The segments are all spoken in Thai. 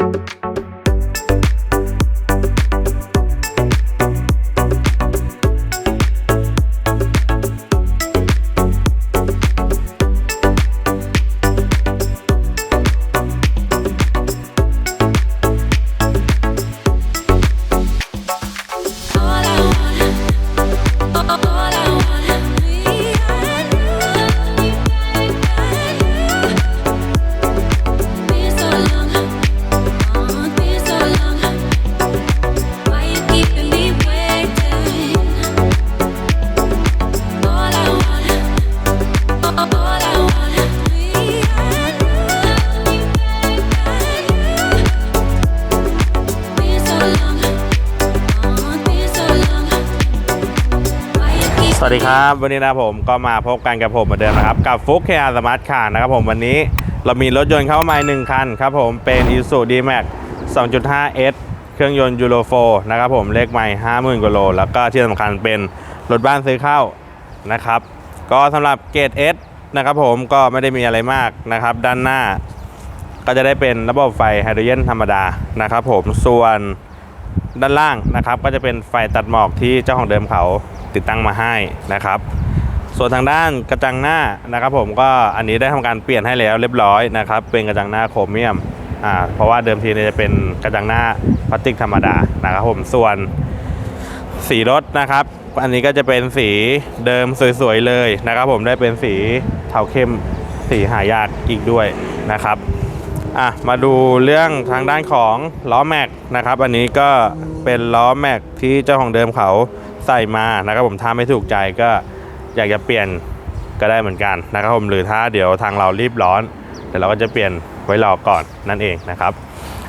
All วัสดีครับ วันนี้นะผมก็มาพบกันกับผมเหมือนเดิมนะครับ กับฟุกเคอาสมาร์ทคาร์นะครับผมวันนี้เรามีรถยนต์เข้ามาหนึ่งคันครับผมเป็น i s u d m a x 2.5S เครื่องยนต์ยูโร4นะครับผมเลขใหม่ 50,000กว่าโล แล้วก็ที่สำคัญเป็นรถบ้านซื้อเข้านะครับ ก็สำหรับเกรด S นะครับผมก็ไม่ได้มีอะไรมากนะครับ ด้านหน้า ก็จะได้เป็นระบบไฟไฮโดรเจนธรรมดานะครับผมส่วนด้านล่างนะครับ ก็จะเป็นไฟตัดหมอกที่เจ้าของเดิมเขา ติดตั้งมาให้นะครับ ส่วนทางด้านกระจังหน้านะครับ ผมก็อันนี้ได้ทำการเปลี่ยนให้แล้วเรียบร้อยนะครับ เป็นกระจังหน้าโครเมียมอ่าเพราะว่าเดิมทีเนี่ยจะเป็นกระจังหน้าพลาสติกธรรมดานะครับผมส่วนสีรถนะครับ อันนี้ก็จะเป็นสีเดิมสวยๆเลยนะครับ ผมได้เป็นสีเทาเข้มสีหายากอีกด้วยนะครับอะมาดูเรื่องทางด้านของล้อแม็กนะครับ อันนี้ก็เป็นล้อแม็กที่เจ้าของเดิมเขา ใส่มานะครับผมถ้าไม่ถูกใจก็อยากจะเปลี่ยนก็ได้เหมือนกันนะครับผมหรือถ้าเดี๋ยวทางเรารีบร้อนเดี๋ยวเราก็จะเปลี่ยนไว้รอก่อนนั่นเองนะครับ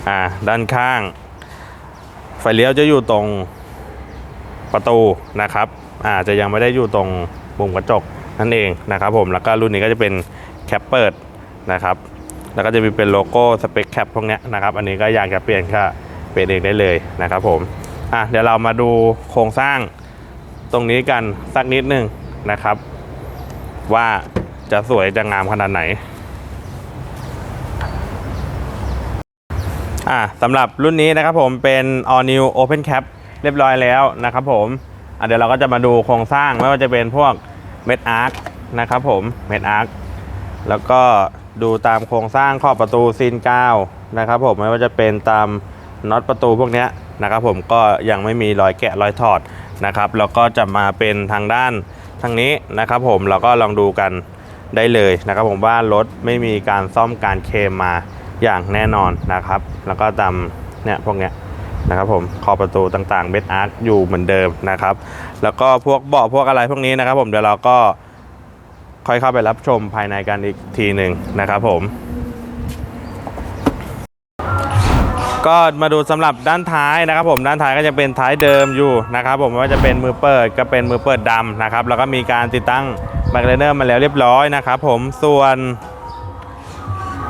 อ่าด้านข้าง ไฟเลี้ยวจะอยู่ตรงประตูนะครับอาจจะยังไม่ได้อยู่ตรงมุมกระจกนั่นเองนะครับผมแล้วก็รุ่นนี้ก็จะเป็นแคปเปิดนะครับแล้วก็จะมีเป็นโลโก้สเปคแคปพวกเนี้ยนะครับอันนี้ก็อยากจะเปลี่ยนก็เปลี่ยนเองได้เลยนะครับผมอะเดี๋ยวเรามาดูโครงสร้าง ตรงนี้กันสักนิดหนึ่งนะครับ ว่าจะสวยจะงามขนาดไหนอะสำหรับรุ่นนี้นะครับผมเป็น all new open cap เรียบร้อยแล้วนะครับผมอะเดี๋ยวเราก็จะมาดูโครงสร้างไม่ว่าจะเป็นพวกเม็ดอาร์คนะครับผมเม็ดอาร์คแล้วก็ดูตามโครงสร้างขอบประตูซีนกาวนะครับผมไม่ว่าจะเป็นตามน็อตประตูพวกนี้นะครับผมก็ยังไม่มีรอยแกะรอยถอด นะครับแล้วก็จะมาเป็นทางด้านทางนี้นะครับผมเราก็ลองดูกันได้เลยนะครับ ผมว่ารถไม่มีการซ่อมการเคลมมาอย่างแน่นอนนะครับ แล้วก็ตามเนี่ยพวกเนี้ยนะครับผมขอบประตูต่างๆเบสอาร์คอยู่เหมือนเดิมนะครับ แล้วก็พวกเบาะพวกอะไรพวกนี้นะครับ ผมเดี๋ยวเราก็ค่อยเข้าไปรับชมภายในกันอีกทีหนึ่งนะครับผม ก็มาดูสำหรับด้านท้ายนะครับ ผมด้านท้ายก็จะเป็นท้ายเดิมอยู่นะครับ ผมว่าจะเป็นมือเปิดก็เป็นมือเปิดดำนะครับแล้วก็มีการติดตั้งแบคเลเนอร์มาแล้วเรียบร้อยนะครับ ผมส่วน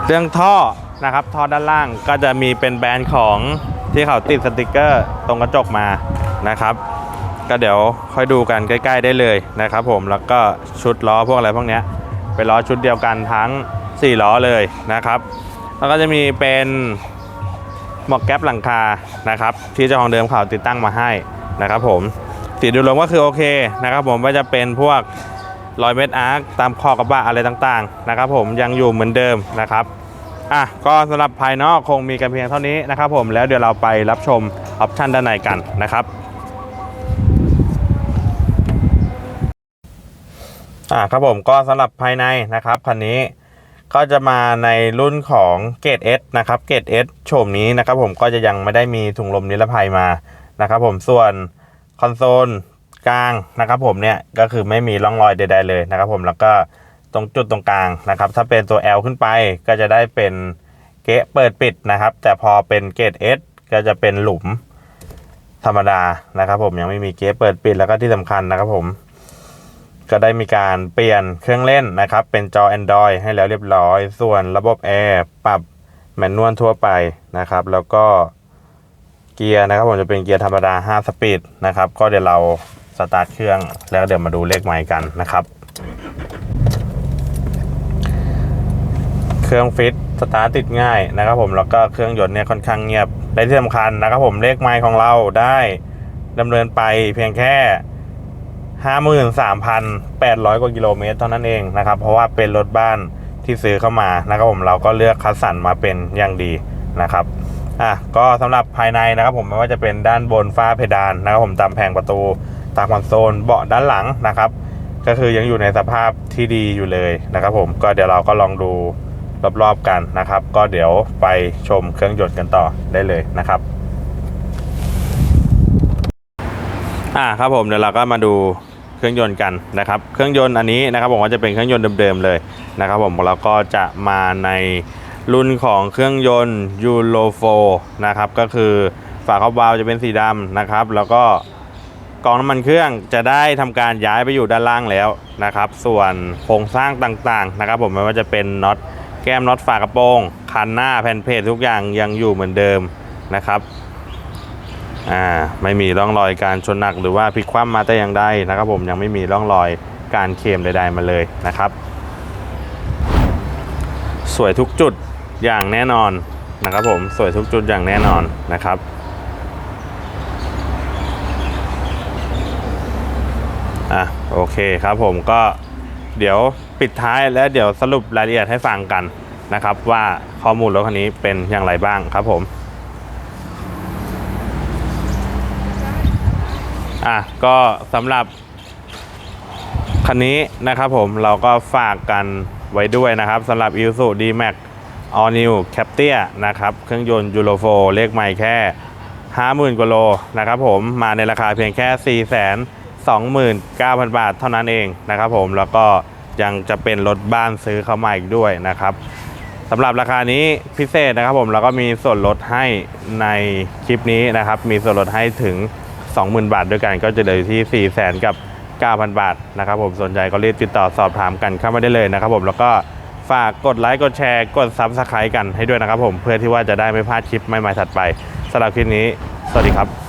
เรื่องท่อนะครับท่อด้านล่างก็จะมีเป็นแบรนด์ของที่เขาติดสติกเกอร์ตรงกระจกมานะครับ ก็เดี๋ยวค่อยดูกันใกล้ ๆ ได้เลยนะครับ ผมแล้วก็ชุดล้อพวกอะไรพวกเนี้ยเป็นล้อชุดเดียวกันทั้ง 4 ล้อเลยนะครับ แล้วก็จะมีเป็น หมอกแก๊ปหลังคานะครับที่เจ้าของเดิมเขาติดตั้งมาให้นะครับผมสีดูรวมก็คือโอเคนะครับผมว่าจะเป็นพวกรอยเม็ดอาร์คตามขอกระบะอะไรต่างๆนะครับผมยังอยู่เหมือนเดิมนะครับอะก็สำหรับภายนอกคงมีกันเพียงเท่านี้นะครับผมแล้วเดี๋ยวเราไปรับชมออปชันด้านในกันนะครับอ่าครับผมก็สำหรับภายในนะครับคันนี้ ก็จะมาในรุ่นของเกรด S นะครับเกรด S โฉมนี้นะครับผมก็จะยังไม่ได้มีถุงลมนิรภัยมานะครับผมส่วนคอนโซลกลางนะครับผมเนี่ยก็คือไม่มีร่องรอยใด ๆเลยนะครับผมแล้วก็ตรงจุดตรงกลางนะครับถ้าเป็นตัว L ขึ้นไปก็จะได้เป็นเกะเปิดปิดนะครับ แต่พอเป็นเกรด S ก็จะเป็นหลุมธรรมดานะครับผมยังไม่มีเกะเปิดปิดแล้วก็ที่สำคัญนะครับผม ก็ได้มีการเปลี่ยนเครื่องเล่นนะครับ เป็นจอ Android ให้แล้วเรียบร้อย ส่วนระบบแอร์ปรับแมนนวลทั่วไปนะครับ แล้วก็เกียร์นะครับผมจะเป็นเกียร์ธรรมดา 5 สปีดนะครับ ก็เดี๋ยวเราสตาร์ทเครื่องแล้วเดี๋ยวมาดูเลขใหม่กันนะครับเคเครื่องฟิตสตาร์ทติดง่ายนะครับ ผมแล้วก็เครื่องยนต์เนี่ยค่อนข้างเงียบและที่สำคัญนะครับ ผมเลขไมล์ของเราได้ดำเนินไปเพียงแค่ 53,800 กว่ากิโลเมตรเท่านั้นเองนะครับ เพราะว่าเป็นรถบ้านที่ซื้อเข้ามานะครับผมเราก็เลือกคัดสรรมาเป็นอย่างดีนะครับอะก็สำหรับภายในนะครับผมไม่ว่าจะเป็นด้านบนฝ้าเพดานนะครับผมตามแผงประตูตามคอนโซลเบาะด้านหลังนะครับ ก็คือยังอยู่ในสภาพที่ดีอยู่เลยนะครับผมก็เดี๋ยวเราก็ลองดูรอบๆกันนะครับ ก็เดี๋ยวไปชมเครื่องยนต์กันต่อได้เลยนะครับ อ่าครับผมเดี๋ยวเราก็มาดูเครื่องยนต์กันนะครับ เครื่องยนต์อันนี้นะครับผมว่าจะเป็นเครื่องยนต์เดิมๆเลยนะครับผมเราก็จะมาในรุ่นของเครื่องยนต์ยูโรโฟนะครับก็คือฝาครอบวาล์วจะเป็นสีดำนะครับ แล้วก็กรองน้ำมันเครื่องจะได้ทำการย้ายไปอยู่ด้านล่างแล้วนะครับ ส่วนโครงสร้างต่างๆนะครับ ผมไม่ว่าจะเป็นน็อตแก้มน็อตฝากระโปรงคันหน้าแผ่นเพจทุกอย่างยังอยู่เหมือนเดิมนะครับ อ่าไม่มีร่องรอยการชนหนักหรือว่าพลิกคว่ำมาแต่อย่างใดนะครับ ผมยังไม่มีร่องรอยการเคมใดๆมาเลยนะครับ สวยทุกจุดอย่างแน่นอนนะครับ ผมสวยทุกจุดอย่างแน่นอนนะครับอะโอเคครับผมก็เดี๋ยวปิดท้ายและเดี๋ยวสรุปรายละเอียดให้ฟังกันนะครับ ว่าข้อมูลรถคันนี้เป็นอย่างไรบ้างครับผม อะก็สำหรับคันนี้นะครับผมเราก็ฝากกันไว้ด้วยนะครับสำหรับ i s u D-Max All New Captia นะครับ เครื่องยนต์ยูโรโฟเลขใหม่แค่ 50,000กว่าโลนะครับผมมาในราคาเพียงแค่ 429,000 บาทเท่านั้นเองนะครับผมแล้วก็ยังจะเป็นรถบ้านซื้อเข้ามาอีกด้วยนะครับสำหรับราคานี้พิเศษนะครับผมเราก็มีส่วนลดให้ในคลิปนี้นะครับ มีส่วนลดให้ถึง 20,000 บาทด้วยกันก็จะเหลืออยู่ที่ 4 0 0 0 0กับ 9,000 บาทนะครับผมสนใจก็รีบติดต่อสอบถามกันเข้ามาได้เลยนะครับผมแล้วก็ฝากกดไลค์กดแชร์กดซับสไครต์กันให้ด้วยนะครับผมเพื่อที่ว่าจะได้ไม่พลาดคลิปใหม่ๆถัดไปสำหรับคลิปนี้ สวัสดีครับ